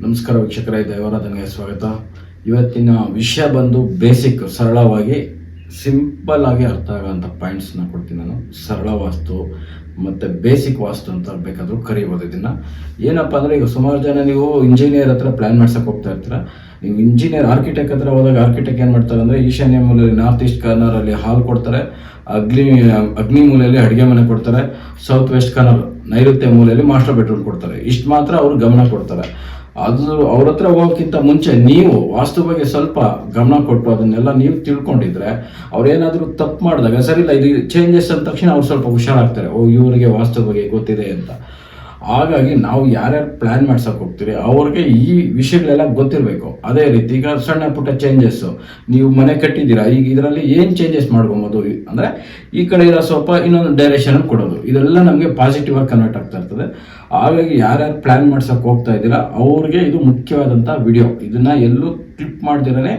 ನಮಸ್ಕಾರ ವೀಕ್ಷಕರೇ, ದೈವಾರಾಧನೆಗೆ ಸ್ವಾಗತ. ಇವತ್ತಿನ ವಿಷಯ ಬಂದು ಬೇಸಿಕ್ ಸರಳವಾಗಿ ಸಿಂಪಲ್ ಆಗಿ ಅರ್ಥ ಆಗೋಂಥ ಪಾಯಿಂಟ್ಸ್ನ ಕೊಡ್ತೀನಿ ನಾನು. ಸರಳ ವಾಸ್ತು ಮತ್ತು ಬೇಸಿಕ್ ವಾಸ್ತು ಅಂತ ಬೇಕಾದರೂ ಕರಿಬೋದು ಇದನ್ನು. ಏನಪ್ಪ ಅಂದರೆ ಈಗ ಸುಮಾರು ಜನ ನೀವು ಇಂಜಿನಿಯರ್ ಹತ್ರ ಪ್ಲ್ಯಾನ್ ಮಾಡ್ಸೋಕೆ ಹೋಗ್ತಾ ಇರ್ತೀರ. ನೀವು ಇಂಜಿನಿಯರ್ ಆರ್ಕಿಟೆಕ್ಟ್ ಹತ್ರ ಹೋದಾಗ ಆರ್ಕಿಟೆಕ್ಟ್ ಏನು ಮಾಡ್ತಾರೆ ಅಂದರೆ ಈಶಾನ್ಯ ಮೂಲೆಯಲ್ಲಿ ನಾರ್ತ್ ಈಸ್ಟ್ ಕಾರ್ನರಲ್ಲಿ ಹಾಲ್ ಕೊಡ್ತಾರೆ. ಅಗ್ನಿ ಅಗ್ನಿ ಮೂಲೆಯಲ್ಲಿ ಅಡುಗೆ ಮನೆ ಕೊಡ್ತಾರೆ. ಸೌತ್ ವೆಸ್ಟ್ ಕಾರ್ನರ್ ನೈಋತ್ಯ ಮೂಲೆಯಲ್ಲಿ ಮಾಸ್ಟರ್ ಬೆಡ್ರೂಮ್ ಕೊಡ್ತಾರೆ. ಇಷ್ಟು ಮಾತ್ರ ಅವರು ಗಮನ ಕೊಡ್ತಾರೆ. ಅದು ಅವ್ರ ಹತ್ರ ಹೋಗೋಕ್ಕಿಂತ ಮುಂಚೆ ನೀವು ವಾಸ್ತವವಾಗಿ ಸ್ವಲ್ಪ ಗಮನ ಕೊಟ್ಟು ಅದನ್ನೆಲ್ಲ ನೀವು ತಿಳ್ಕೊಂಡಿದ್ರೆ ಅವ್ರೇನಾದರೂ ತಪ್ಪು ಮಾಡಿದಾಗ ಸರಿ ಇಲ್ಲ ಇದು ಚೇಂಜಸ್ ಅಂದ ತಕ್ಷಣ ಅವ್ರು ಸ್ವಲ್ಪ ಹುಷಾರಾಗ್ತಾರೆ. ಓ, ಇವರಿಗೆ ವಾಸ್ತವವಾಗಿ ಗೊತ್ತಿದೆ ಅಂತ. ಹಾಗಾಗಿ ನಾವು ಯಾರ್ಯಾರು ಪ್ಲ್ಯಾನ್ ಮಾಡ್ಸೋಕೆ ಹೋಗ್ತೀರಿ, ಅವ್ರಿಗೆ ಈ ವಿಷಯಗಳೆಲ್ಲ ಗೊತ್ತಿರಬೇಕು. ಅದೇ ರೀತಿ ಈಗ ಸಣ್ಣ ಪುಟ್ಟ ಚೇಂಜಸ್ಸು ನೀವು ಮನೆ ಕಟ್ಟಿದ್ದೀರಾ, ಈಗ ಇದರಲ್ಲಿ ಏನು ಚೇಂಜಸ್ ಮಾಡ್ಕೊಬೋದು? ಅಂದರೆ ಈ ಕಡೆ ಇರೋ ಸ್ವಲ್ಪ ಇನ್ನೊಂದು ಡೈರೆಕ್ಷನ್ ಕೊಡೋದು. ಇದೆಲ್ಲ ನಮಗೆ ಪಾಸಿಟಿವ್ ಆಗಿ ಕನ್ವರ್ಟ್ ಆಗ್ತಾ ಇರ್ತದೆ. ಹಾಗಾಗಿ ಯಾರ್ಯಾರು ಪ್ಲ್ಯಾನ್ ಮಾಡ್ಸಕ್ಕೆ ಹೋಗ್ತಾ ಇದ್ದೀರಾ, ಅವ್ರಿಗೆ ಇದು ಮುಖ್ಯವಾದಂಥ ವಿಡಿಯೋ ಇದನ್ನು ಎಲ್ಲೂ ಕ್ಲಿಪ್ ಮಾಡ್ದಿರೇ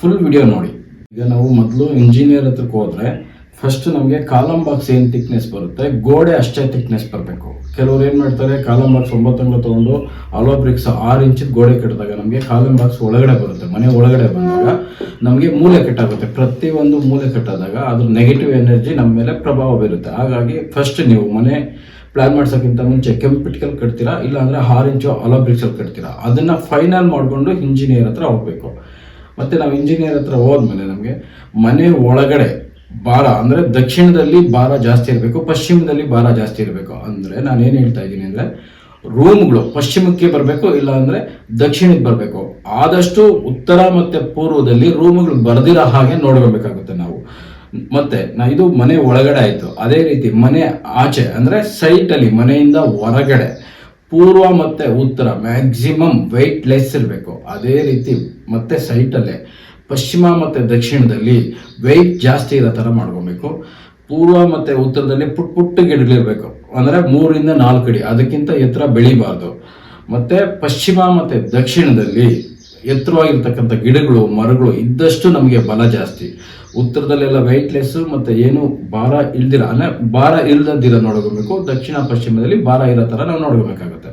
ಫುಲ್ ವಿಡಿಯೋ ನೋಡಿ. ಈಗ ನಾವು ಮೊದಲು ಇಂಜಿನಿಯರ್ ಹತ್ರಕ್ಕೆ ಹೋದ್ರೆ ಫಸ್ಟ್ ನಮಗೆ ಕಾಲಂ ಬಾಕ್ಸ್ ಏನು ತಿಕ್ನೆಸ್ ಬರುತ್ತೆ? ಗೋಡೆ ಅಷ್ಟೇ ತಿಕ್ನೆಸ್ ಬರಬೇಕು. ಕೆಲವ್ರು ಏನು ಮಾಡ್ತಾರೆ ಕಾಲಂ ಬಾಕ್ಸ್ ಒಂಬತ್ತಂಗ್ಳು ತೊಗೊಂಡು ಅಲೋ ಬ್ರಿಕ್ಸ್ ಆರು ಇಂಚಿದ ಗೋಡೆ ಕಟ್ಟಿದಾಗ ನಮಗೆ ಕಾಲಂ ಬಾಕ್ಸ್ ಒಳಗಡೆ ಬರುತ್ತೆ. ಮನೆ ಒಳಗಡೆ ಬಂದಾಗ ನಮಗೆ ಮೂಲೆ ಕಟ್ಟಾಗುತ್ತೆ. ಪ್ರತಿಯೊಂದು ಮೂಲೆ ಕಟ್ಟಾದಾಗ ಅದ್ರ ನೆಗೆಟಿವ್ ಎನರ್ಜಿ ನಮ್ಮ ಮೇಲೆ ಪ್ರಭಾವ ಬೀರುತ್ತೆ. ಹಾಗಾಗಿ ಫಸ್ಟ್ ನೀವು ಮನೆ ಪ್ಲಾನ್ ಮಾಡ್ಸೋಕ್ಕಿಂತ ಮುಂಚೆ ಕೆಂಪಿಟ್ಕಲ್ ಕಟ್ತೀರಾ? ಇಲ್ಲ ಅಂದರೆ ಆರು ಇಂಚು ಅಲೋ ಬ್ರಿಕ್ಸಲ್ಲಿ ಕಟ್ತೀರಾ? ಅದನ್ನು ಫೈನಲ್ ಮಾಡಿಕೊಂಡು ಇಂಜಿನಿಯರ್ ಹತ್ರ ಹೋಗಬೇಕು. ಮತ್ತು ನಾವು ಇಂಜಿನಿಯರ್ ಹತ್ರ ಹೋದ್ಮೇಲೆ ನಮಗೆ ಮನೆ ಒಳಗಡೆ ಭಾರ, ಅಂದರೆ ದಕ್ಷಿಣದಲ್ಲಿ ಭಾರ ಜಾಸ್ತಿ ಇರಬೇಕು, ಪಶ್ಚಿಮದಲ್ಲಿ ಭಾರ ಜಾಸ್ತಿ ಇರಬೇಕು. ಅಂದರೆ ನಾನು ಏನು ಹೇಳ್ತಾ ಇದ್ದೀನಿ ಅಂದರೆ ರೂಮ್ಗಳು ಪಶ್ಚಿಮಕ್ಕೆ ಬರಬೇಕು ಇಲ್ಲ ಅಂದರೆ ದಕ್ಷಿಣಕ್ಕೆ ಬರಬೇಕು. ಆದಷ್ಟು ಉತ್ತರ ಮತ್ತು ಪೂರ್ವದಲ್ಲಿ ರೂಮ್ಗಳು ಬರೆದಿರೋ ಹಾಗೆ ನೋಡ್ಕೋಬೇಕಾಗುತ್ತೆ ನಾವು. ಮತ್ತೆ ನಾ ಇದು ಮನೆ ಒಳಗಡೆ ಆಯಿತು. ಅದೇ ರೀತಿ ಮನೆ ಆಚೆ, ಅಂದರೆ ಸೈಟಲ್ಲಿ ಮನೆಯಿಂದ ಹೊರಗಡೆ, ಪೂರ್ವ ಮತ್ತೆ ಉತ್ತರ ಮ್ಯಾಕ್ಸಿಮಮ್ ವೆಯ್ಟ್ ಲೆಸ್ ಇರಬೇಕು. ಅದೇ ರೀತಿ ಮತ್ತೆ ಸೈಟಲ್ಲೇ ಪಶ್ಚಿಮ ಮತ್ತು ದಕ್ಷಿಣದಲ್ಲಿ ವೆಯ್ಟ್ ಜಾಸ್ತಿ ಇರೋ ಥರ ಮಾಡ್ಕೊಬೇಕು. ಪೂರ್ವ ಮತ್ತು ಉತ್ತರದಲ್ಲಿ ಪುಟ್ ಪುಟ್ಟ ಗಿಡಗಳಿರಬೇಕು ಅಂದರೆ ಮೂರಿಂದ ನಾಲ್ಕು ಅಡಿ, ಅದಕ್ಕಿಂತ ಎತ್ತರ ಬೆಳಿಬಾರ್ದು. ಮತ್ತು ಪಶ್ಚಿಮ ಮತ್ತು ದಕ್ಷಿಣದಲ್ಲಿ ಎತ್ತರವಾಗಿರ್ತಕ್ಕಂಥ ಗಿಡಗಳು, ಮರಗಳು ಇದ್ದಷ್ಟು ನಮಗೆ ಬಲ ಜಾಸ್ತಿ. ಉತ್ತರದಲ್ಲೆಲ್ಲ ವೆಯ್ಟ್ಲೆಸ್ ಮತ್ತು ಏನು ಭಾರ ಇಲ್ದಿರ, ಅಂದರೆ ಭಾರ ಇಲ್ದಿರ ನೋಡ್ಕೋಬೇಕು. ದಕ್ಷಿಣ ಪಶ್ಚಿಮದಲ್ಲಿ ಭಾರ ಇರೋ ಥರ ನಾವು ನೋಡ್ಕೋಬೇಕಾಗುತ್ತೆ.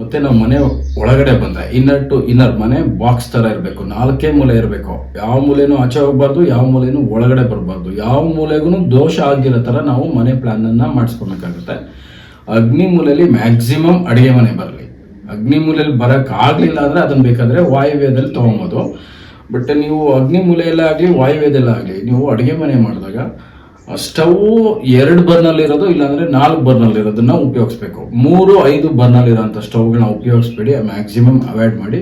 ಮತ್ತೆ ನಾವು ಮನೆ ಒಳಗಡೆ ಬಂದರೆ ಇನ್ನರ್ ಟು ಇನ್ನರ್ ಮನೆ ಬಾಕ್ಸ್ ತರ ಇರಬೇಕು. ನಾಲ್ಕೇ ಮೂಲೆ ಇರಬೇಕು. ಯಾವ ಮೂಲೆನೂ ಆಚೆ ಹೋಗ್ಬಾರ್ದು, ಯಾವ ಮೂಲೆನೂ ಒಳಗಡೆ ಬರಬಾರ್ದು. ಯಾವ ಮೂಲೆಗೂ ದೋಷ ಆಗಿರೋ ತರ ನಾವು ಮನೆ ಪ್ಲಾನ್ ಅನ್ನ ಮಾಡಿಸ್ಕೊಬೇಕಾಗುತ್ತೆ. ಅಗ್ನಿ ಮೂಲೆಯಲ್ಲಿ ಮ್ಯಾಕ್ಸಿಮಮ್ ಅಡಿಗೆ ಮನೆ ಬರಲಿ. ಅಗ್ನಿ ಮೂಲೆಯಲ್ಲಿ ಬರಕ್ ಆಗ್ಲಿಲ್ಲ ಅಂದ್ರೆ ಅದನ್ನ ಬೇಕಾದ್ರೆ ವಾಯುವ್ಯದಲ್ಲಿ ತಗೊಬೋದು. ಬಟ್ ನೀವು ಅಗ್ನಿ ಮೂಲೆಯಲ್ಲಾಗಲಿ ವಾಯುವ್ಯದಲ್ಲೇ ಆಗಲಿ, ನೀವು ಅಡುಗೆ ಮನೆ ಮಾಡಿದಾಗ ಸ್ಟವ್ ಎರಡು ಬರ್ನಲ್ಲಿ ಇರೋದು ಇಲ್ಲಾಂದ್ರೆ ನಾಲ್ಕು ಬರ್ನಲ್ಲಿ ಇರೋದನ್ನ ಉಪಯೋಗಿಸ್ಬೇಕು. ಮೂರು, ಐದು ಬರ್ನಲ್ಲಿ ಇರೋಂಥ ಸ್ಟವ್ಗಳನ್ನ ಉಪಯೋಗಿಸ್ಬೇಡಿ ಮ್ಯಾಕ್ಸಿಮಮ್ ಅವಾಯ್ಡ್ ಮಾಡಿ.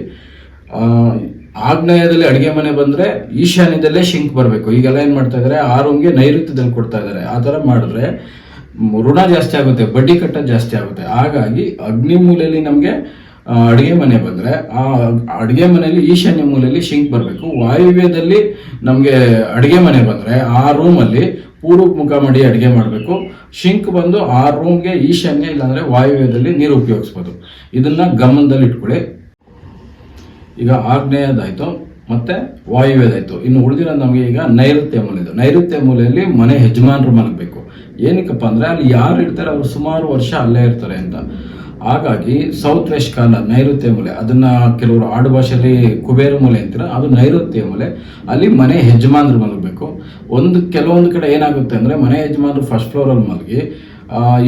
ಆಗ್ನೇಯದಲ್ಲಿ ಅಡುಗೆ ಮನೆ ಬಂದ್ರೆ ಈಶಾನ್ಯದಲ್ಲೇ ಶಿಂಕ್ ಬರಬೇಕು. ಈಗೆಲ್ಲ ಏನು ಮಾಡ್ತಾ ಇದ್ದಾರೆ ಆ ನೈಋತ್ಯದಲ್ಲಿ ಕೊಡ್ತಾ ಇದ್ದಾರೆ ಆ ಥರ ಮಾಡಿದ್ರೆ ಋಣ ಜಾಸ್ತಿ ಆಗುತ್ತೆ, ಬಡ್ಡಿ ಕಟ್ಟ ಜಾಸ್ತಿ ಆಗುತ್ತೆ. ಹಾಗಾಗಿ ಅಗ್ನಿ ಮೂಲೆಯಲ್ಲಿ ನಮಗೆ ಅಡುಗೆ ಮನೆ ಬಂದರೆ, ಆ ಅಡುಗೆ ಮನೆಯಲ್ಲಿ, ಈಶಾನ್ಯ ಮೂಲೆಯಲ್ಲಿ ಶಿಂಕ್ ಬರಬೇಕು. ವಾಯುವ್ಯದಲ್ಲಿ ನಮಗೆ ಅಡುಗೆ ಮನೆ ಬಂದರೆ, ಆ ರೂಮಲ್ಲಿ ಪೂರ್ವ ಮುಖ ಮಾಡಿ ಅಡುಗೆ ಮಾಡಬೇಕು. ಶಿಂಕ್ ಬಂದು ಆ ರೂಮ್ಗೆ ಈಶಾನ್ಯ, ಇಲ್ಲಾಂದರೆ ವಾಯುವ್ಯದಲ್ಲಿ ನೀರು ಉಪಯೋಗಿಸ್ಬೋದು. ಇದನ್ನು ಗಮನದಲ್ಲಿ ಇಟ್ಕೊಳ್ಳಿ. ಈಗ ಆಗ್ನೇಯದಾಯ್ತು ಮತ್ತೆ ವಾಯುವ್ಯದಾಯಿತು. ಇನ್ನು ಉಳಿದಿರೋದು ನಮಗೆ ಈಗ ನೈಋತ್ಯ ಮೂಲೆದು. ನೈಋತ್ಯ ಮೂಲೆಯಲ್ಲಿ ಮನೆ ಯಜಮಾನರು ಮಲಗಬೇಕು ಏನಕ್ಕಪ್ಪ ಅಂದ್ರೆ, ಅಲ್ಲಿ ಯಾರು ಇರ್ತಾರೆ, ಅವರು ಸುಮಾರು ವರ್ಷ ಅಲ್ಲೇ ಇರ್ತಾರೆ ಅಂತ. ಹಾಗಾಗಿ ಸೌತ್ ವೆಸ್ಟ್ ಕಾಲ ನೈಋತ್ಯ ಮೂಲೆ ಅದನ್ನ ಕೆಲವರು ಆಡು ಭಾಷೆಯಲ್ಲಿ ಕುಬೇರ ಮೂಲೆ ಅಂತೀರ ಅದು ನೈಋತ್ಯ ಮೂಲೆ. ಅಲ್ಲಿ ಮನೆ ಯಜಮಾನರು ಮಲಗಬೇಕು. ಒಂದು ಕೆಲವೊಂದು ಕಡೆ ಏನಾಗುತ್ತೆ ಅಂದ್ರೆ ಮನೆ ಯಜಮಾನರು ಫಸ್ಟ್ ಫ್ಲೋರಲ್ಲಿ ಮಲಗಿ ಆ,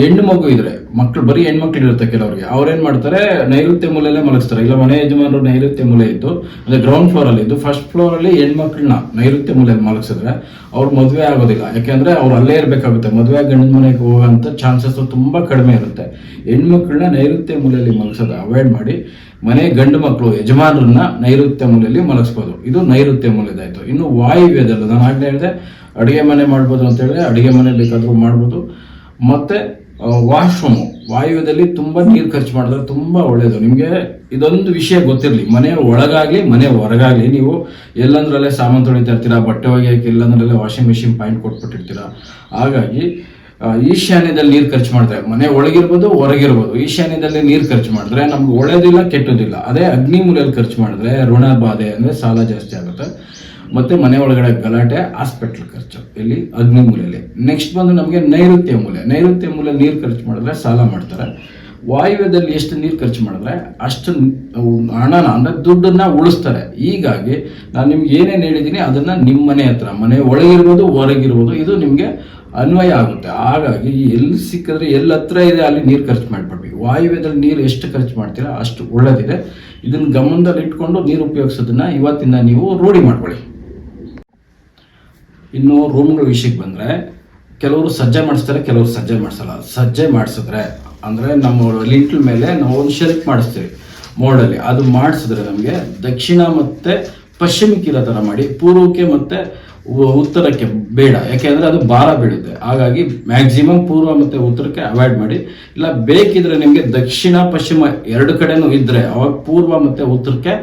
ಹೆಣ್ಣು ಮಗು ಇದ್ರೆ, ಮಕ್ಳು, ಬರೀ ಹೆಣ್ಮಕ್ಳು ಇರುತ್ತೆ ಕೆಲವರಿಗೆ, ಅವ್ರೇನ್ ಮಾಡ್ತಾರೆ, ನೈಋತ್ಯ ಮೂಲೆಯಲ್ಲೇ ಮಲಗಿಸ್ತಾರೆ. ಇಲ್ಲ, ಮನೆ ಯಜಮಾನರು ನೈಋತ್ಯ ಮೂಲೆ ಇದ್ದು ಅಂದ್ರೆ ಗ್ರೌಂಡ್ ಫ್ಲೋರ್ ಅಲ್ಲಿ ಇದ್ದು ಫಸ್ಟ್ ಫ್ಲೋರ್ ಅಲ್ಲಿ ಹೆಣ್ಮಕ್ಳನ್ನ ನೈಋತ್ಯ ಮೂಲೆಯಲ್ಲಿ ಮಲಗಿಸಿದ್ರೆ ಅವ್ರು ಮದುವೆ ಆಗೋದಿಲ್ಲ. ಯಾಕೆಂದ್ರೆ ಅವ್ರು ಅಲ್ಲೇ ಇರಬೇಕಾಗುತ್ತೆ. ಮದುವೆ ಗಂಡನ ಮನೆಗೆ ಹೋಗೋಂಥ ಚಾನ್ಸಸ್ ತುಂಬಾ ಕಡಿಮೆ ಇರುತ್ತೆ. ಹೆಣ್ಮಕ್ಳನ್ನ ನೈಋತ್ಯ ಮೂಲೆಯಲ್ಲಿ ಮಲಗಿಸೋದು ಅವಾಯ್ಡ್ ಮಾಡಿ, ಮನೆ ಗಂಡು ಮಕ್ಕಳು ಯಜಮಾನರನ್ನ ನೈಋತ್ಯ ಮೂಲೆಯಲ್ಲಿ ಮಲಗಿಸ್ಬೋದು. ಇದು ನೈಋತ್ಯ ಮೂಲೆದಾಯ್ತು ಇನ್ನು ವಾಯುವ್ಯದಲ್ಲ, ನಾನು ಆಗ್ಲೇ ಹೇಳಿದೆ, ಅಡುಗೆ ಮನೆ ಮಾಡ್ಬೋದು ಅಂತ ಹೇಳಿದ್ರೆ ಅಡುಗೆ ಮನೆ ಬೇಕಾದರೂ ಮಾಡ್ಬೋದು. ಮತ್ತೆ ವಾಶ್ರೂಮು ವಾಯುವ್ಯದಲ್ಲಿ ತುಂಬಾ ನೀರು ಖರ್ಚು ಮಾಡಿದ್ರೆ ತುಂಬಾ ಒಳ್ಳೇದು. ನಿಮಗೆ ಇದೊಂದು ವಿಷಯ ಗೊತ್ತಿರಲಿ. ಮನೆ ಒಳಗಾಗಲಿ, ಮನೆ ಹೊರಗಾಗ್ಲಿ, ನೀವು ಎಲ್ಲಂದ್ರಲ್ಲೇ ಸಾಮಾನು ತೊಳಿತಾ ಇರ್ತೀರಾ, ಬಟ್ಟೆ ಒಗೆಯಕ್ಕೆ ಎಲ್ಲಂದ್ರಲ್ಲೇ ವಾಷಿಂಗ್ ಮಿಷಿನ್ ಪಾಯಿಂಟ್ ಕೊಟ್ಬಿಟ್ಟಿರ್ತೀರಾ. ಹಾಗಾಗಿ ಈಶಾನ್ಯದಲ್ಲಿ ನೀರು ಖರ್ಚು ಮಾಡಿದ್ರೆ, ಮನೆ ಒಳಗಿರ್ಬೋದು, ಹೊರಗಿರ್ಬೋದು, ಈಶಾನ್ಯದಲ್ಲಿ ನೀರು ಖರ್ಚು ಮಾಡಿದ್ರೆ ನಮ್ಗೆ ಒಳ್ಳೇದಿಲ್ಲ, ಕೆಟ್ಟದಿಲ್ಲ. ಅದೇ ಅಗ್ನಿ ಮೂಲೆಯಲ್ಲಿ ಖರ್ಚು ಮಾಡಿದ್ರೆ ಋಣ ಬಾಧೆ ಅಂದ್ರೆ ಸಾಲ ಜಾಸ್ತಿ ಆಗುತ್ತೆ. ಮತ್ತೆ ಮನೆ ಒಳಗಡೆ ಗಲಾಟೆ ಹಾಸ್ಪಿಟ್ಲ್ ಖರ್ಚು, ಇಲ್ಲಿ ಅಗ್ನಿ ಮೂಲೆಯಲ್ಲಿ. ನೆಕ್ಸ್ಟ್ ಬಂದು ನಮಗೆ ನೈಋತ್ಯ ಮೂಲೆ. ನೈಋತ್ಯ ಮೂಲೆ ನೀರು ಖರ್ಚು ಮಾಡಿದ್ರೆ ಸಾಲ ಮಾಡ್ತಾರೆ. ವಾಯುವ್ಯದಲ್ಲಿ ಎಷ್ಟು ನೀರು ಖರ್ಚು ಮಾಡಿದ್ರೆ ಅಷ್ಟು ಹಣನ, ಅಂದರೆ ದುಡ್ಡನ್ನ ಉಳಿಸ್ತಾರೆ. ಹೀಗಾಗಿ ನಾನು ನಿಮ್ಗೆ ಏನೇನು ಹೇಳಿದ್ದೀನಿ ಅದನ್ನು ನಿಮ್ಮ ಮನೆ ಹತ್ರ, ಮನೆ ಒಳಗಿರ್ಬೋದು, ಹೊರಗಿರ್ಬೋದು, ಇದು ನಿಮಗೆ ಅನ್ವಯ ಆಗುತ್ತೆ. ಹಾಗಾಗಿ ಎಲ್ಲಿ ಸಿಕ್ಕಿದ್ರೆ, ಎಲ್ಲ ಹತ್ರ ಇದೆ, ಅಲ್ಲಿ ನೀರು ಖರ್ಚು ಮಾಡಿಬಿಡ್ಬೇಕು. ವಾಯುವ್ಯದಲ್ಲಿ ನೀರು ಎಷ್ಟು ಖರ್ಚು ಮಾಡ್ತೀರಾ, ಅಷ್ಟು ಒಳ್ಳೆದಿದೆ. ಇದನ್ನು ಗಮನದಲ್ಲಿ ಇಟ್ಕೊಂಡು ನೀರು ಉಪಯೋಗಿಸೋದನ್ನ ಇವತ್ತಿಂದ ನೀವು ರೂಢಿ ಮಾಡ್ಕೊಳ್ಳಿ. ಇನ್ನು ರೂಮ್ಗಳ ವಿಷಯಕ್ಕೆ ಬಂದರೆ, ಕೆಲವರು ಸಜ್ಜೆ ಮಾಡಿಸ್ತಾರೆ, ಕೆಲವರು ಸಜ್ಜೆ ಮಾಡಿಸಲ್ಲ. ಸಜ್ಜೆ ಮಾಡಿಸಿದ್ರೆ, ಅಂದರೆ ನಮ್ಮ ಲಿಂಟ್ಲ್ ಮೇಲೆ ನಾವು ಒಂದು ಶರ್ಕ್ ಮಾಡಿಸ್ತೀವಿ ಮೋಡಲ್ಲಿ. ಅದು ಮಾಡಿಸಿದ್ರೆ ನಮಗೆ ದಕ್ಷಿಣ ಮತ್ತು ಪಶ್ಚಿಮಕ್ಕೆ ಇರೋ ಥರ ಮಾಡಿ, ಪೂರ್ವಕ್ಕೆ ಮತ್ತು ಉತ್ತರಕ್ಕೆ ಬೇಡ. ಯಾಕೆಂದರೆ ಅದು ಭಾರ ಬೀಳುತ್ತೆ. ಹಾಗಾಗಿ ಮ್ಯಾಕ್ಸಿಮಮ್ ಪೂರ್ವ ಮತ್ತು ಉತ್ತರಕ್ಕೆ ಅವಾಯ್ಡ್ ಮಾಡಿ. ಇಲ್ಲ, ಬೇಕಿದ್ರೆ ನಿಮಗೆ ದಕ್ಷಿಣ, ಪಶ್ಚಿಮ ಎರಡು ಕಡೆನೂ ಇದ್ದರೆ ಅವಾಗ ಪೂರ್ವ ಮತ್ತು ಉತ್ತರಕ್ಕೆ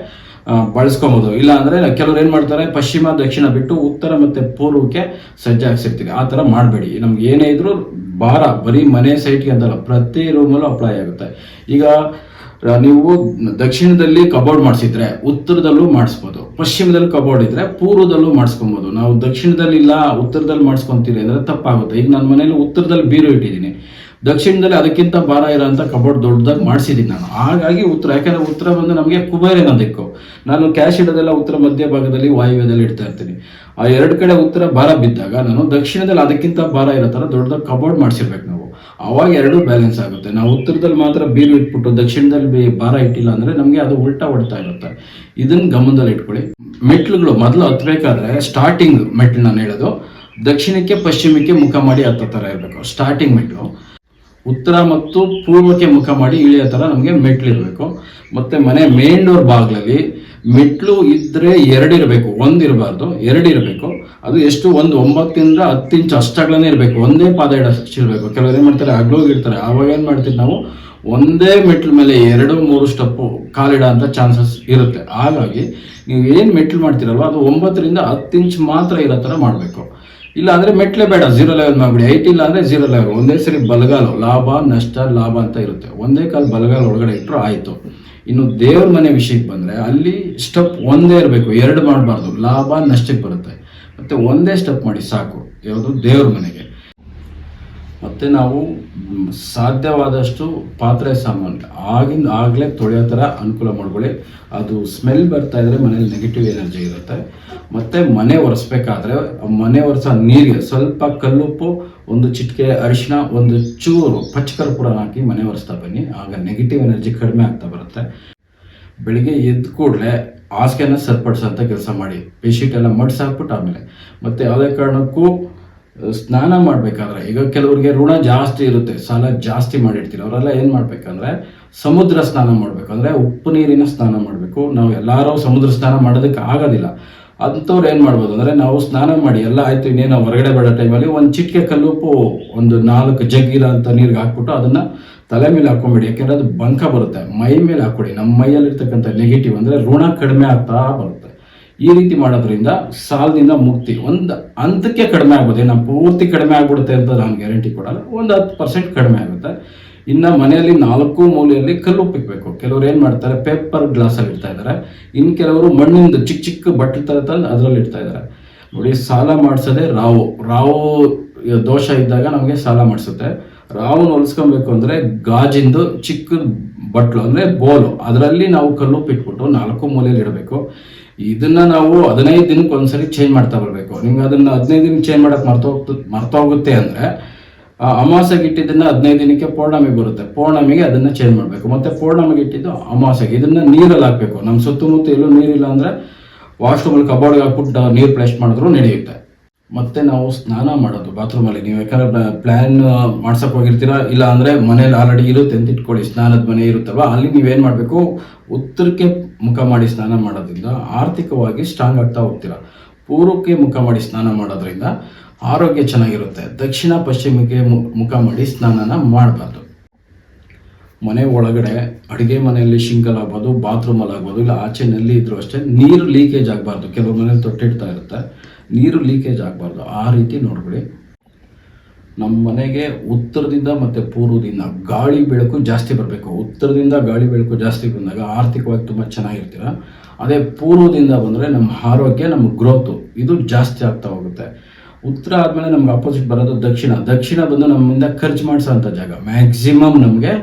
ಬಳಸ್ಕೊಬೋದು. ಇಲ್ಲ ಅಂದರೆ ಕೆಲವ್ರು ಏನು ಮಾಡ್ತಾರೆ, ಪಶ್ಚಿಮ, ದಕ್ಷಿಣ ಬಿಟ್ಟು ಉತ್ತರ ಮತ್ತು ಪೂರ್ವಕ್ಕೆ ಸಜ್ಜಾಗಿಸಿರ್ತೀವಿ ಆ ಥರ ಮಾಡಬೇಡಿ. ನಮ್ಗೆ ಏನೇ ಇದ್ರೂ ಭಾರ, ಬರೀ ಮನೆ ಸೈಟ್ಗೆ ಅಂತಲ್ಲ, ಪ್ರತಿ ರೂಮಲ್ಲೂ ಅಪ್ಲೈ ಆಗುತ್ತೆ. ಈಗ ನೀವು ದಕ್ಷಿಣದಲ್ಲಿ ಕಬೋರ್ಡ್ ಮಾಡಿಸಿದ್ರೆ ಉತ್ತರದಲ್ಲೂ ಮಾಡಿಸ್ಬೋದು. ಪಶ್ಚಿಮದಲ್ಲಿ ಕಬೋರ್ಡ್ ಇದ್ರೆ ಪೂರ್ವದಲ್ಲೂ ಮಾಡಿಸ್ಕೊಬೋದು. ನಾವು ದಕ್ಷಿಣದಲ್ಲಿ ಇಲ್ಲ ಉತ್ತರದಲ್ಲಿ ಮಾಡಿಸ್ಕೊಂತೀರಿ ಅಂದರೆ ತಪ್ಪಾಗುತ್ತೆ. ಈಗ ನನ್ನ ಮನೇಲಿ ಉತ್ತರದಲ್ಲಿ ಬೀರು ಇಟ್ಟಿದ್ದೀನಿ. ದಕ್ಷಿಣದಲ್ಲಿ ಅದಕ್ಕಿಂತ ಭಾರ ಇರೋಂಥ ಕಬೋರ್ಡ್ ದೊಡ್ಡದಾಗಿ ಮಾಡಿಸಿದ್ದೀನಿ ನಾನು. ಹಾಗಾಗಿ ಉತ್ತರ, ಯಾಕಂದರೆ ಉತ್ತರ ಬಂದು ನಮಗೆ ಕುಬೇರಿನ ದಿಕ್ಕು ನಾನು ಕ್ಯಾಶ್ ಇಡೋದೆಲ್ಲ ಉತ್ತರ ಮಧ್ಯ ಭಾಗದಲ್ಲಿ ವಾಯುವ್ಯದಲ್ಲಿ ಇಡ್ತಾ ಇರ್ತೀನಿ. ಆ ಎರಡು ಕಡೆ ಉತ್ತರ ಭಾರ ಬಿದ್ದಾಗ ನಾನು ದಕ್ಷಿಣದಲ್ಲಿ ಅದಕ್ಕಿಂತ ಭಾರ ಇರೋ ಥರ ದೊಡ್ಡದಾಗಿ ಕಬೋರ್ಡ್ ಮಾಡಿಸಿರ್ಬೇಕು ನಾವು. ಅವಾಗ ಎರಡು ಬ್ಯಾಲೆನ್ಸ್ ಆಗುತ್ತೆ. ನಾವು ಉತ್ತರದಲ್ಲಿ ಮಾತ್ರ ಬೀರು ಇಟ್ಬಿಟ್ಟು ದಕ್ಷಿಣದಲ್ಲಿ ಭಾರ ಇಟ್ಟಿಲ್ಲ ಅಂದರೆ ನಮಗೆ ಅದು ಉಲ್ಟಾ ಹೊಡ್ತಾ ಇರುತ್ತೆ. ಇದನ್ನ ಗಮನದಲ್ಲಿ ಇಟ್ಕೊಳ್ಳಿ. ಮೆಟ್ಲುಗಳು ಮೊದಲು ಹತ್ಬೇಕಾದ್ರೆ ಸ್ಟಾರ್ಟಿಂಗ್ ಮೆಟ್ಲು ನಾನು ಹೇಳೋದು. ದಕ್ಷಿಣಕ್ಕೆ ಪಶ್ಚಿಮಕ್ಕೆ ಮುಖ ಮಾಡಿ ಹತ್ತ ಥರ ಇರಬೇಕು. ಸ್ಟಾರ್ಟಿಂಗ್ ಮೆಟ್ಲು ಉತ್ತರ ಮತ್ತು ಪೂರ್ವಕ್ಕೆ ಮುಖ ಮಾಡಿ ಇಳಿಯೋ ಥರ ನಮಗೆ ಮೆಟ್ಲಿರಬೇಕು ಮತ್ತು ಮನೆ ಮೇನ್ ಡೋರ್ ಬಾಗಿಲಲ್ಲಿ ಮೆಟ್ಲು ಇದ್ದರೆ ಎರಡಿರಬೇಕು ಒಂದಿರಬಾರ್ದು ಎರಡಿರಬೇಕು ಅದು ಎಷ್ಟು? ಒಂದು ಒಂಬತ್ತಿಂದ ಹತ್ತು ಇಂಚು ಅಷ್ಟಾಗ್ಲೇ ಇರಬೇಕು. ಒಂದೇ ಪಾದ ಇರಬೇಕು. ಕೆಲವರು ಏನು ಮಾಡ್ತಾರೆ? ಅಗ್ಲೋಗಿರ್ತಾರೆ. ಆವಾಗ ಏನು ಮಾಡ್ತೀವಿ ನಾವು? ಒಂದೇ ಮೆಟ್ಲ ಮೇಲೆ ಎರಡು, ಮೂರು ಸ್ಟೆಪ್ಪು ಕಾಲಿಡ ಅಂತ ಚಾನ್ಸಸ್ ಇರುತ್ತೆ. ಹಾಗಾಗಿ ನೀವು ಏನು ಮೆಟ್ಲು ಮಾಡ್ತೀರಲ್ವ? ಅದು ಒಂಬತ್ತರಿಂದ ಹತ್ತು ಇಂಚ್ ಮಾತ್ರ ಇರೋ ಥರ ಮಾಡಬೇಕು. ಇಲ್ಲ ಅಂದ್ರೆ ಮೆಟ್ಲೆ ಬೇಡ ಜೀರೋ ಲೆವೆಲ್ ಮಾಡ್ಬಿಡಿ. ಏಟ್ ಇಲ್ಲ ಅಂದ್ರೆ ಜೀರೋ ಲೆವೆಲ್ ಒಂದೇ ಸರಿ ಬಲಗಾಲು, ಲಾಭ, ನಷ್ಟ, ಲಾಭ ಅಂತ ಇರುತ್ತೆ. ಒಂದೇ ಕಾಲು ಬಲಗಾಲ ಒಳಗಡೆ ಇಟ್ಟರು ಆಯ್ತು. ಇನ್ನು ದೇವ್ರ ಮನೆ ವಿಷಯಕ್ಕೆ ಬಂದ್ರೆ ಅಲ್ಲಿ ಸ್ಟೆಪ್ ಒಂದೇ ಇರಬೇಕು. ಎರಡು ಮಾಡಬಾರ್ದು. ಲಾಭ, ನಷ್ಟಕ್ಕೆ ಬರುತ್ತೆ. ಮತ್ತೆ ಒಂದೇ ಸ್ಟೆಪ್ ಮಾಡಿ ಸಾಕು. ಯಾವುದು? ದೇವ್ರ ಮನೆಗೆ. ಮತ್ತೆ ನಾವು ಸಾಧ್ಯವಾದಷ್ಟು ಪಾತ್ರೆ ಸಾಮಾನು, ಆಗಿಂದ ಆಗಲೇ ತೊಳೆಯೋ ಥರ ಅನುಕೂಲ ಮಾಡ್ಕೊಳ್ಳಿ. ಅದು ಸ್ಮೆಲ್ ಬರ್ತಾ ಇದ್ರೆ ಮನೇಲಿ ನೆಗೆಟಿವ್ ಎನರ್ಜಿ ಇರುತ್ತೆ. ಮತ್ತೆ ಮನೆ ಒರೆಸ್ಬೇಕಾದ್ರೆ, ಮನೆ ಒರೆಸೋ ನೀರಿಗೆ ಸ್ವಲ್ಪ ಕಲ್ಲುಪ್ಪು, ಒಂದು ಚಿಟಿಕೆ ಅರಿಶಿನ ಒಂದು ಚೂರು ಪಚ್ಚಕರ್ಪೂರ ಹಾಕಿ ಮನೆ ಒರೆಸ್ತಾ ಬನ್ನಿ. ಆಗ ನೆಗೆಟಿವ್ ಎನರ್ಜಿ ಕಡಿಮೆ ಆಗ್ತಾ ಬರುತ್ತೆ. ಬೆಳಿಗ್ಗೆ ಎದ್ದು ಕೂಡಲೇ ಹಾಸಿಗೆನ ಸರಿಪಡಿಸೋಂಥ ಕೆಲಸ ಮಾಡಿ. ಬೆಡ್ಶೀಟ್ ಎಲ್ಲ ಮಡಿಸಾಕ್ಬಿಟ್ಟು ಆಮೇಲೆ ಮತ್ತು ಯಾವುದೇ ಕಾರಣಕ್ಕೂ ಸ್ನಾನ ಮಾಡಬೇಕಾದ್ರೆ, ಈಗ ಕೆಲವರಿಗೆ ಋಣ ಜಾಸ್ತಿ ಇರುತ್ತೆ, ಸಾಲ ಜಾಸ್ತಿ ಮಾಡಿರ್ತೀರಿ, ಅವರೆಲ್ಲ ಏನು ಮಾಡಬೇಕಂದ್ರೆ, ಸಮುದ್ರ ಸ್ನಾನ ಮಾಡಬೇಕು. ಅಂದರೆ ಉಪ್ಪು ನೀರಿನ ಸ್ನಾನ ಮಾಡಬೇಕು. ನಾವು ಎಲ್ಲರೂ ಸಮುದ್ರ ಸ್ನಾನ ಮಾಡೋದಕ್ಕೆ ಆಗೋದಿಲ್ಲ. ಅಂಥವ್ರು ಏನು ಮಾಡ್ಬೋದು ಅಂದರೆ, ನಾವು ಸ್ನಾನ ಮಾಡಿ, ಎಲ್ಲ ಆಯಿತು, ಇನ್ನೇನು ಹೊರಗಡೆ ಬೇಡ ಟೈಮಲ್ಲಿ ಒಂದು ಚಿಟಿಕೆ ಕಲ್ಲುಪ್ಪು ಒಂದು ನಾಲ್ಕು ಜಗ್ಗಿರ ಅಂತ ನೀರಿಗೆ ಹಾಕ್ಬಿಟ್ಟು ಅದನ್ನು ತಲೆ ಮೇಲೆ ಹಾಕೊಂಬಿಡಿ. ಯಾಕೆಂದರೆ ಅದು ಬಂಕ ಬರುತ್ತೆ. ಮೈ ಮೇಲೆ ಹಾಕೊಡಿ ನಮ್ಮ ಮೈಯಲ್ಲಿರ್ತಕ್ಕಂಥ ನೆಗೆಟಿವ್ ಅಂದರೆ ಋಣ ಕಡಿಮೆ ಆಗ್ತಾ ಬರುತ್ತೆ. ಈ ರೀತಿ ಮಾಡೋದ್ರಿಂದ ಸಾಲದಿಂದ ಮುಕ್ತಿ. ಒಂದು ಹಂತಕ್ಕೆ ಕಡಿಮೆ ಆಗ್ಬೋದು. ನಮ್ಮ ಪೂರ್ತಿ ಕಡಿಮೆ ಆಗ್ಬಿಡುತ್ತೆ ಅಂತ ನಾನು ಗ್ಯಾರಂಟಿ ಕೊಡಲ್ಲ. ಒಂದು ಹತ್ತು ಪರ್ಸೆಂಟ್ ಕಡಿಮೆ ಆಗುತ್ತೆ. ಇನ್ನು ಮನೆಯಲ್ಲಿ ನಾಲ್ಕು ಮೂಲೆಯಲ್ಲಿ ಕಲ್ಲು ಪಿಕ್ಬೇಕು ಕೆಲವರು ಏನು ಮಾಡ್ತಾರೆ? ಪೇಪರ್ ಗ್ಲಾಸಲ್ಲಿ ಇಡ್ತಾ ಇದ್ದಾರೆ. ಇನ್ನು ಕೆಲವರು ಮಣ್ಣಿಂದ ಚಿಕ್ಕ ಚಿಕ್ಕ ಬಟ್ಟೆ ಥರ ತಂದು ಅದರಲ್ಲಿ ಇಡ್ತಾ ಇದ್ದಾರೆ. ನೋಡಿ, ಸಾಲ ಮಾಡಿಸೋದೇ ರಾವು. ರಾವು ದೋಷ ಇದ್ದಾಗ ನಮಗೆ ಸಾಲ ಮಾಡಿಸುತ್ತೆ. ರಾವನ್ನ ಹೊಲಿಸ್ಕೊಬೇಕು ಅಂದರೆ ಗಾಜಿಂದು ಚಿಕ್ಕ ಬಟ್ಲು, ಅಂದರೆ ಬೋಲು. ಅದರಲ್ಲಿ ನಾವು ಕಲ್ಲು ಇಟ್ಬಿಟ್ಟು ನಾಲ್ಕು ಮೂಲೆಯಲ್ಲಿ ಇಡಬೇಕು. ಇದನ್ನ ನಾವು ಹದಿನೈದು ದಿನಕ್ಕೆ ಒಂದ್ಸರಿ ಚೇಂಜ್ ಮಾಡ್ತಾ ಬರಬೇಕು. ನಿಮ್ಗೆ ಅದನ್ನ ಹದಿನೈದು ದಿನಕ್ಕೆ ಚೇಂಜ್ ಮಾಡಕ್ ಮರ್ತೋಗ್ತ ಮರ್ತೋಗುತ್ತೆ ಅಂದ್ರೆ ಅಮಾಸೆಗೆ ಇಟ್ಟಿದ್ದನ್ನ ಹದಿನೈದು ದಿನಕ್ಕೆ ಪೌರ್ಣಮಿಗೆ ಬರುತ್ತೆ. ಪೌರ್ಣಮಿಗೆ ಅದನ್ನ ಚೇಂಜ್ ಮಾಡಬೇಕು. ಮತ್ತೆ ಪೌರ್ಣಮಿಗೆ ಇಟ್ಟಿದ್ದು ಅಮಾಸೆಗೆ. ಇದನ್ನ ನೀರಲ್ಲಿ ಹಾಕಬೇಕು. ನಮ್ಮ ಸುತ್ತಮುತ್ತ ಎಲ್ಲೂ ನೀರಿಲ್ಲ ಅಂದ್ರೆ ವಾಶ್ರೂಮಲ್ಲಿ ಕಬೋರ್ಡ್ಗೆ ಹಾಕ್ಬಿಟ್ಟು ನೀರು ಪ್ಲೇಸ್ ಮಾಡಿದ್ರು ನಡೆಯುತ್ತೆ. ಮತ್ತೆ ನಾವು ಸ್ನಾನ ಮಾಡೋದು ಬಾತ್ರೂಮಲ್ಲಿ. ನೀವು ಯಾಕಂದ್ರೆ ಪ್ಲ್ಯಾನ್ ಮಾಡ್ಸಕ್ ಹೋಗಿರ್ತೀರಾ? ಇಲ್ಲ ಅಂದ್ರೆ ಮನೇಲಿ ಆಲ್ರೆಡಿ ಇರುತ್ತೆ ಅಂತ ಇಟ್ಕೊಳ್ಳಿ. ಸ್ನಾನದ ಮನೆ ಇರುತ್ತಲ್ವ? ಅಲ್ಲಿ ನೀವೇನು ಮಾಡಬೇಕು? ಉತ್ತರಕ್ಕೆ ಮುಖ ಮಾಡಿ ಸ್ನಾನ ಮಾಡೋದ್ರಿಂದ ಆರ್ಥಿಕವಾಗಿ ಸ್ಟ್ರಾಂಗ್ ಆಗ್ತಾ ಹೋಗ್ತೀರಾ. ಪೂರ್ವಕ್ಕೆ ಮುಖ ಮಾಡಿ ಸ್ನಾನ ಮಾಡೋದ್ರಿಂದ ಆರೋಗ್ಯ ಚೆನ್ನಾಗಿರುತ್ತೆ. ದಕ್ಷಿಣ ಪಶ್ಚಿಮಕ್ಕೆ ಮುಖ ಮಾಡಿ ಸ್ನಾನನ ಮಾಡಬಾರ್ದು. ಮನೆ ಒಳಗಡೆ ಅಡುಗೆ ಮನೆಯಲ್ಲಿ ಶಿಂಕಲ್ ಆಗ್ಬೋದು ಬಾತ್ರೂಮಲ್ಲಿ ಆಗ್ಬೋದು ಇಲ್ಲ ಆಚೆ ನಲ್ಲಿ ಇದ್ರೂ ಅಷ್ಟೇ ನೀರು ಲೀಕೇಜ್ ಆಗಬಾರ್ದು. ಕೆಲವು ಮನೇಲಿ ತೊಟ್ಟಿಡ್ತಾ ಇರುತ್ತೆ. ನೀರು ಲೀಕೇಜ್ ಆಗಬಾರ್ದು. ಆ ರೀತಿ ನೋಡ್ಬಿಡಿ. ನಮ್ಮ ಮನೆಗೆ ಉತ್ತರದಿಂದ ಮತ್ತು ಪೂರ್ವದಿಂದ ಗಾಳಿ ಬೆಳಕು ಜಾಸ್ತಿ ಬರಬೇಕು. ಉತ್ತರದಿಂದ ಗಾಳಿ ಬೆಳಕು ಜಾಸ್ತಿ ಬಂದಾಗ ಆರ್ಥಿಕವಾಗಿ ತುಂಬ ಚೆನ್ನಾಗಿರ್ತೀರ. ಅದೇ ಪೂರ್ವದಿಂದ ಬಂದರೆ ನಮ್ಮ ಆರೋಗ್ಯ, ನಮ್ಮ ಗ್ರೋತು ಇದು ಜಾಸ್ತಿ ಆಗ್ತಾ ಹೋಗುತ್ತೆ. ಉತ್ತರ ಆದಮೇಲೆ ನಮ್ಗೆ ಅಪೋಸಿಟ್ ಬರೋದು ದಕ್ಷಿಣ. ದಕ್ಷಿಣ ಬಂದು ನಮ್ಮಿಂದ ಖರ್ಚು ಮಾಡಿಸೋಂಥ ಜಾಗ. ಮ್ಯಾಕ್ಸಿಮಮ್ ನಮಗೆ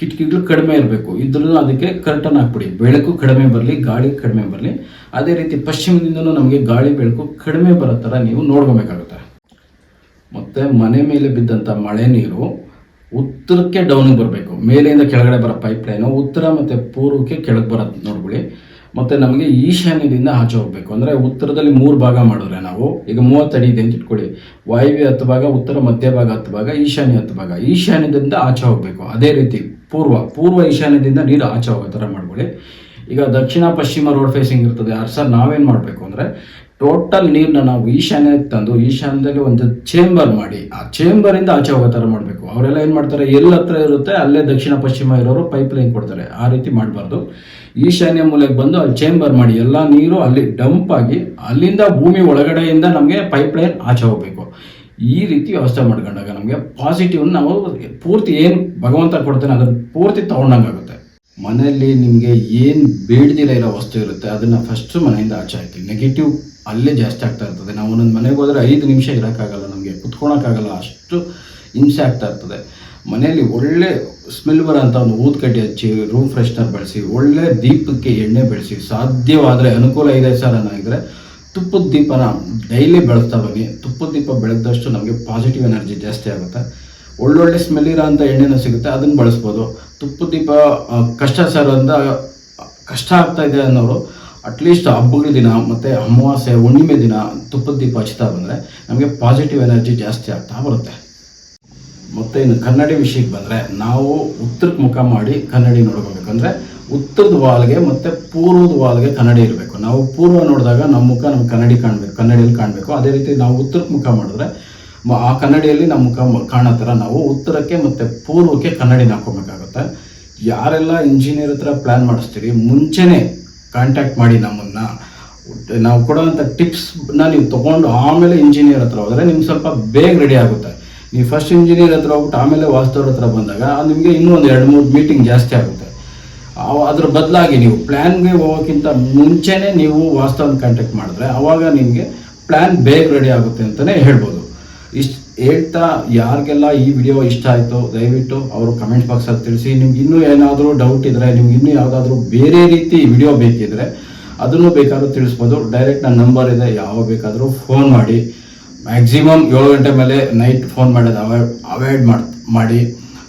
ಕಿಟಕಿಗಳು ಕಡಿಮೆ ಇರಬೇಕು. ಇದ್ರೂ ಅದಕ್ಕೆ ಕರ್ಟನ್ ಹಾಕ್ಬಿಡಿ. ಬೆಳಕು ಕಡಿಮೆ ಬರಲಿ, ಗಾಳಿ ಕಡಿಮೆ ಬರಲಿ. ಅದೇ ರೀತಿ ಪಶ್ಚಿಮದಿಂದಲೂ ನಮಗೆ ಗಾಳಿ, ಬೆಳಕು ಕಡಿಮೆ ಬರೋ ಥರ ನೀವು ನೋಡ್ಕೋಬೇಕಾಗುತ್ತೆ. ಮತ್ತು ಮನೆ ಮೇಲೆ ಬಿದ್ದಂಥ ಮಳೆ ನೀರು ಉತ್ತರಕ್ಕೆ ಡೌನಿಗೆ ಬರಬೇಕು. ಮೇಲೆಯಿಂದ ಕೆಳಗಡೆ ಬರೋ ಪೈಪ್ ಲೈನು ಉತ್ತರ ಮತ್ತು ಪೂರ್ವಕ್ಕೆ ಕೆಳಗೆ ಬರೋದು ನೋಡ್ಬಿಡಿ. ಮತ್ತು ನಮಗೆ ಈಶಾನ್ಯದಿಂದ ಆಚೆ ಹೋಗಬೇಕು. ಅಂದರೆ ಉತ್ತರದಲ್ಲಿ ಮೂರು ಭಾಗ ಮಾಡಿದ್ರೆ ನಾವು, ಈಗ ಮೂವತ್ತಡಿ ಇದೆ ಅಂತ ಇಟ್ಕೊಳ್ಳಿ ವಾಯುವ್ಯ ಹತ್ತು ಭಾಗ ಉತ್ತರ ಮಧ್ಯ ಭಾಗ ಹತ್ತು ಭಾಗ ಈಶಾನ್ಯ ಹತ್ತು ಭಾಗ ಈಶಾನ್ಯದಿಂದ ಆಚೆ ಹೋಗಬೇಕು. ಅದೇ ರೀತಿ ಪೂರ್ವ ಪೂರ್ವ ಈಶಾನ್ಯದಿಂದ ನೀರು ಆಚೆ ಹೋಗೋ ಥರ ಮಾಡ್ಕೊಳ್ಳಿ. ಈಗ ದಕ್ಷಿಣ, ಪಶ್ಚಿಮ ರೋಡ್ ಫೇಸಿಂಗ್ ಇರ್ತದೆ. ಸರ್ ನಾವೇನು ಮಾಡಬೇಕು ಅಂದರೆ ಟೋಟಲ್ ನೀರನ್ನ ನಾವು ಈಶಾನ್ಯಕ್ಕೆ ತಂದು, ಈಶಾನ್ಯದಲ್ಲಿ ಒಂದು ಚೇಂಬರ್ ಮಾಡಿ, ಆ ಚೇಂಬರಿಂದ ಆಚೆ ಹೋಗೋ ಥರ ಮಾಡಬೇಕು. ಅವರೆಲ್ಲ ಏನು ಮಾಡ್ತಾರೆ ಎಲ್ಲ ಹತ್ರ ಇರುತ್ತೆ, ಅಲ್ಲೇ ದಕ್ಷಿಣ, ಪಶ್ಚಿಮ ಇರೋರು ಪೈಪ್ ಲೈನ್ ಕೊಡ್ತಾರೆ. ಆ ರೀತಿ ಮಾಡಬಾರ್ದು. ಈಶಾನ್ಯ ಮೂಲೆಗೆ ಬಂದು ಅಲ್ಲಿ ಚೇಂಬರ್ ಮಾಡಿ, ಎಲ್ಲ ನೀರು ಅಲ್ಲಿ ಡಂಪ್ ಆಗಿ, ಅಲ್ಲಿಂದ ಭೂಮಿ ಒಳಗಡೆಯಿಂದ ನಮಗೆ ಪೈಪ್ ಲೈನ್ ಆಚೆ ಹೋಗಬೇಕು. ಈ ರೀತಿ ವ್ಯವಸ್ಥೆ ಮಾಡ್ಕೊಂಡಾಗ ನಮಗೆ ಪಾಸಿಟಿವ್ ನಾವು ಪೂರ್ತಿ ಏನು ಭಗವಂತ ಕೊಡ್ತಾನೆ ಅದನ್ನು ಪೂರ್ತಿ ತೊಗೊಂಡಂಗಾಗುತ್ತೆ ಮನೆಯಲ್ಲಿ ನಿಮಗೆ ಏನು ಬೇಡದಿರ ಇರೋ ವಸ್ತು ಇರುತ್ತೆ, ಅದನ್ನು ಫಸ್ಟ್ ಮನೆಯಿಂದ ಆಚೆ ಹಾಕಿ. ನೆಗೆಟಿವ್ ಅಲ್ಲೇ ಜಾಸ್ತಿ ಆಗ್ತಾ ಇರ್ತದೆ. ನಾವು ಒಂದೊಂದು ಮನೆಗೆ ಹೋದರೆ ಐದು ನಿಮಿಷ ಇರೋಕ್ಕಾಗಲ್ಲ ನಮಗೆ, ಕುತ್ಕೊಳಕ್ಕಾಗಲ್ಲ, ಅಷ್ಟು ಹಿಂಸೆ ಆಗ್ತಾ ಇರ್ತದೆ. ಮನೆಯಲ್ಲಿ ಒಳ್ಳೆ ಸ್ಮೆಲ್ ಬರೋಂಥ ಒಂದು ಊದ್ಕಡ್ಡಿ ಹಚ್ಚಿ ರೂಮ್ ಫ್ರೆಶ್ನರ್ ಬಳಸಿ, ಒಳ್ಳೆ ದೀಪಕ್ಕೆ ಎಣ್ಣೆ ಬೆಳೆಸಿ, ಸಾಧ್ಯವಾದರೆ ಅನುಕೂಲ ಇದೆ ಸರ್ ಅನ್ನಾಗಿದ್ರೆ ತುಪ್ಪದ ದೀಪನ ಡೈಲಿ ಬೆಳಗ್ತಾ ಬನ್ನಿ. ತುಪ್ಪದ ದೀಪ ಬೆಳಗ್ದಷ್ಟು ನಮಗೆ ಪಾಸಿಟಿವ್ ಎನರ್ಜಿ ಜಾಸ್ತಿ ಆಗುತ್ತೆ. ಒಳ್ಳೊಳ್ಳೆ ಸ್ಮೆಲ್ ಇರೋ ಅಂಥ ಎಣ್ಣೆನೂ ಸಿಗುತ್ತೆ, ಅದನ್ನು ಬಳಸ್ಬೋದು. ತುಪ್ಪದ ದೀಪ ಕಷ್ಟ ಸರ್ ಅಂತ, ಕಷ್ಟ ಆಗ್ತಾ ಇದೆ ಅನ್ನೋರು ಅಟ್ಲೀಸ್ಟ್ ಹಬ್ಬಗಳ ದಿನ ಮತ್ತು ಅಮಾವಾಸ್ಯೆ, ಹುಣ್ಣಿಮೆ ದಿನ ತುಪ್ಪದ ದೀಪ ಹಚ್ತಾ ಬಂದರೆ ನಮಗೆ ಪಾಸಿಟಿವ್ ಎನರ್ಜಿ ಜಾಸ್ತಿ ಆಗ್ತಾ ಬರುತ್ತೆ. ಮತ್ತು ಇನ್ನು ಕನ್ನಡಿ ವಿಷಯಕ್ಕೆ ಬಂದರೆ ನಾವು ಉತ್ತರಕ್ಕೆ ಮುಖ ಮಾಡಿ ಕನ್ನಡಿ ನೋಡ್ಕೋಬೇಕು ಉತ್ತರದ ವಾಲ್ಗೆ ಮತ್ತು ಪೂರ್ವದ ವಾಲ್ಗೆ ಕನ್ನಡಿ ಇರಬೇಕು. ನಾವು ಪೂರ್ವ ನೋಡಿದಾಗ ನಮ್ಮ ಮುಖ ನಮ್ಗೆ ಕನ್ನಡಿ ಕಾಣಬೇಕು, ಕನ್ನಡಿಯಲ್ಲಿ ಕಾಣಬೇಕು. ಅದೇ ರೀತಿ ನಾವು ಉತ್ತರಕ್ಕೆ ಮುಖ ಮಾಡಿದ್ರೆ ಆ ಕನ್ನಡಿಯಲ್ಲಿ ನಮ್ಮ ಮುಖ ಕಾಣೋ ಥರ ನಾವು ಉತ್ತರಕ್ಕೆ ಮತ್ತು ಪೂರ್ವಕ್ಕೆ ಕನ್ನಡಿನ ಹಾಕೋಬೇಕಾಗುತ್ತೆ ಯಾರೆಲ್ಲ ಇಂಜಿನಿಯರ್ ಹತ್ರ ಪ್ಲ್ಯಾನ್ ಮಾಡಿಸ್ತೀರಿ, ಮುಂಚೆನೆ ಕಾಂಟ್ಯಾಕ್ಟ್ ಮಾಡಿ ನಮ್ಮನ್ನು. ನಾವು ಕೊಡೋವಂಥ ಟಿಪ್ಸ್ನ ನೀವು ತೊಗೊಂಡು ಆಮೇಲೆ ಇಂಜಿನಿಯರ್ ಹತ್ರ ಹೋದರೆ ನಿಮ್ಗೆ ಸ್ವಲ್ಪ ಬೇಗ ರೆಡಿ ಆಗುತ್ತೆ. ನೀವು ಫಸ್ಟ್ ಇಂಜಿನಿಯರ್ ಹತ್ರ ಹೋಗ್ಬಿಟ್ಟು ಆಮೇಲೆ ವಾಸ್ತವ್ರ ಹತ್ರ ಬಂದಾಗ ನಿಮಗೆ ಇನ್ನೂ ಒಂದು ಎರಡು, ಮೂರು ಮೀಟಿಂಗ್ ಜಾಸ್ತಿ ಆಗುತ್ತೆ. ಅದ್ರ ಬದಲಾಗಿ ನೀವು ಪ್ಲ್ಯಾನ್ಗೆ ಹೋಗೋಕ್ಕಿಂತ ಮುಂಚೆನೇ ನೀವು ವಾಸ್ತವನ ಕಾಂಟ್ಯಾಕ್ಟ್ ಮಾಡಿದ್ರೆ ಆವಾಗ ನಿಮಗೆ ಪ್ಲ್ಯಾನ್ ಬೇಗ ರೆಡಿ ಆಗುತ್ತೆ ಅಂತಲೇ ಹೇಳ್ಬೋದು. ಇಷ್ಟು ಹೇಳ್ತಾ ಯಾರಿಗೆಲ್ಲ ಈ ವಿಡಿಯೋ ಇಷ್ಟ ಆಯಿತು, ದಯವಿಟ್ಟು ಅವರು ಕಮೆಂಟ್ ಬಾಕ್ಸಲ್ಲಿ ತಿಳಿಸಿ. ನಿಮ್ಗೆ ಇನ್ನೂ ಏನಾದರೂ ಡೌಟ್ ಇದ್ದರೆ ನಿಮ್ಗೆ ಇನ್ನೂ ಯಾವುದಾದ್ರೂ ಬೇರೆ ರೀತಿ ವಿಡಿಯೋ ಬೇಕಿದ್ರೆ ಅದನ್ನು ಬೇಕಾದರೂ ತಿಳಿಸ್ಬೋದು. ಡೈರೆಕ್ಟ್ ನನ್ನ ನಂಬರ್ ಇದೆ ಯಾವ ಬೇಕಾದರೂ ಫೋನ್ ಮಾಡಿ. ಮ್ಯಾಕ್ಸಿಮಮ್ ಏಳು ಗಂಟೆ ಮೇಲೆ ನೈಟ್ ಫೋನ್ ಮಾಡೋದು ಅವಾಯ್ಡ್ ಅವಾಯ್ಡ್ ಮಾಡಿ ಮಾಡಿ.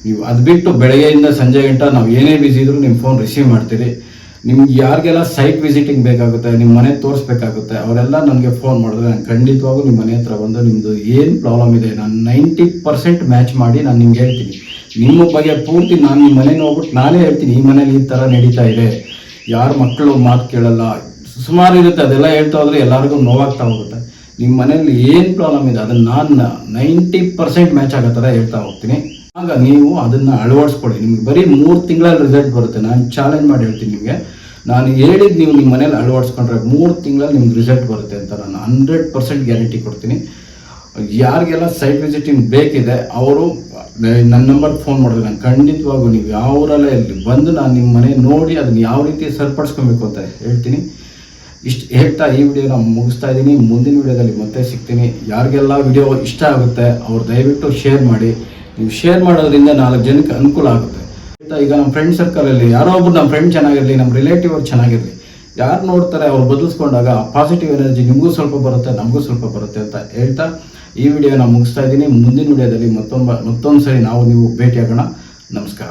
ನೀವು ಅದು ಬಿಟ್ಟು ಬೆಳಗ್ಗೆಯಿಂದ ಸಂಜೆ ಗಂಟ ನಾವು ಏನೇ ಬಿಸಿ ಇದ್ರೂ ನಿಮ್ಮ ಫೋನ್ ರಿಸೀವ್ ಮಾಡ್ತೀರಿ. ನಿಮ್ಗೆ ಯಾರಿಗೆಲ್ಲ ಸೈಟ್ ವಿಸಿಟಿಂಗ್ ಬೇಕಾಗುತ್ತೆ ನಿಮ್ಮ ಮನೆ ತೋರಿಸ್ಬೇಕಾಗುತ್ತೆ, ಅವರೆಲ್ಲ ನನಗೆ ಫೋನ್ ಮಾಡಿದ್ರೆ ನಾನು ಖಂಡಿತವಾಗೂ ನಿಮ್ಮ ಮನೆ ಹತ್ರ ಬಂದು ನಿಮ್ಮದು ಏನು ಪ್ರಾಬ್ಲಮ್ ಇದೆ, ನಾನು ನೈಂಟಿ ಪರ್ಸೆಂಟ್ ಮ್ಯಾಚ್ ಮಾಡಿ ನಾನು ನಿಮ್ಗೆ ಹೇಳ್ತೀನಿ. ನಿಮ್ಮ ಬಗ್ಗೆ ಪೂರ್ತಿ ನಾನು ನಿಮ್ಮ ಮನೇಲಿ ಹೋಗ್ಬಿಟ್ಟು ನಾನೇ ಹೇಳ್ತೀನಿ, ಈ ಮನೇಲಿ ಈ ಥರ ನಡೀತಾ ಇದೆ. ಯಾರ ಮಕ್ಕಳು ಮಾತು ಕೇಳಲ್ಲ. ಸುಮಾರು ಇರುತ್ತೆ, ಅದೆಲ್ಲ ಹೇಳ್ತಾ ಹೋದ್ರೆ ಎಲ್ಲರಿಗೂ ನೋವಾಗ್ತಾ ಹೋಗುತ್ತೆ. ನಿಮ್ಮ ಮನೇಲಿ ಏನು ಪ್ರಾಬ್ಲಮ್ ಇದೆ, ಅದನ್ನು ನಾನು ನೈಂಟಿ ಪರ್ಸೆಂಟ್ ಮ್ಯಾಚ್ ಆಗೋ ಥರ ಹೇಳ್ತಾ ಹೋಗ್ತೀನಿ. ಆಗ ನೀವು ಅದನ್ನು ಅಳವಡಿಸ್ಕೊಳ್ಳಿ. ನಿಮ್ಗೆ ಬರೀ ಮೂರು ತಿಂಗಳಲ್ಲಿ ರಿಸಲ್ಟ್ ಬರುತ್ತೆ. ನಾನು ಚಾಲೆಂಜ್ ಮಾಡಿ ಹೇಳ್ತೀನಿ ನಿಮಗೆ. ನಾನು ಹೇಳಿದ ನೀವು ನಿಮ್ಮ ಮನೇಲಿ ಅಳವಡಿಸ್ಕೊಂಡ್ರೆ ಮೂರು ತಿಂಗಳಲ್ಲಿ ನಿಮ್ಗೆ ರಿಸಲ್ಟ್ ಬರುತ್ತೆ ಅಂತ ನಾನು ಹಂಡ್ರೆಡ್ ಪರ್ಸೆಂಟ್ ಗ್ಯಾರಂಟಿ ಕೊಡ್ತೀನಿ. ಯಾರಿಗೆಲ್ಲ ಸೈಟ್ ವಿಸಿಟಿಂಗ್ ಬೇಕಿದೆ, ಅವರು ನನ್ನ ನಂಬರ್ಗೆ ಫೋನ್ ಮಾಡಿದ್ರೆ ನಾನು ಖಂಡಿತವಾಗೂ ನೀವು ಯಾವರಲ್ಲೇ ಇರಲಿ, ಬಂದು ನಾನು ನಿಮ್ಮ ಮನೆ ನೋಡಿ ಅದನ್ನು ಯಾವ ರೀತಿ ಸರಿಪಡಿಸ್ಕೊಬೇಕು ಅಂತ ಹೇಳ್ತೀನಿ. ಇಷ್ಟು ಹೇಳ್ತಾ ಈ ವಿಡಿಯೋನ ಮುಗಿಸ್ತಾ ಇದ್ದೀನಿ. ಮುಂದಿನ ವಿಡಿಯೋದಲ್ಲಿ ಮತ್ತೆ ಸಿಗ್ತೀನಿ. ಯಾರಿಗೆಲ್ಲ ವಿಡಿಯೋ ಇಷ್ಟ ಆಗುತ್ತೆ, ಅವ್ರು ದಯವಿಟ್ಟು ಶೇರ್ ಮಾಡಿ. ನೀವು ಶೇರ್ ಮಾಡೋದ್ರಿಂದ ನಾಲ್ಕು ಜನಕ್ಕೆ ಅನುಕೂಲ ಆಗುತ್ತೆ. ಈಗ ನಮ್ಮ ಫ್ರೆಂಡ್ ಸರ್ಕಲಲ್ಲಿ ಯಾರೋ ಒಬ್ರು ನಮ್ಮ ಫ್ರೆಂಡ್ ಚೆನ್ನಾಗಿರಲಿ, ನಮ್ಮ ರಿಲೇಟಿವ್ ಅವ್ರು ಚೆನ್ನಾಗಿರಲಿ, ಯಾರು ನೋಡ್ತಾರೆ ಅವ್ರು ಬದಲಿಸ್ಕೊಂಡಾಗ ಪಾಸಿಟಿವ್ ಎನರ್ಜಿ ನಿಮಗೂ ಸ್ವಲ್ಪ ಬರುತ್ತೆ, ನಮಗೂ ಸ್ವಲ್ಪ ಬರುತ್ತೆ ಅಂತ ಹೇಳ್ತಾ ಈ ವಿಡಿಯೋನ ಮುಗಿಸ್ತಾ ಇದ್ದೀನಿ. ಮುಂದಿನ ವಿಡಿಯೋದಲ್ಲಿ ಮತ್ತೊಂದು ಮತ್ತೊಂದು ಸರಿ ನಾವು ನೀವು ಭೇಟಿಯಾಗೋಣ. ನಮಸ್ಕಾರ.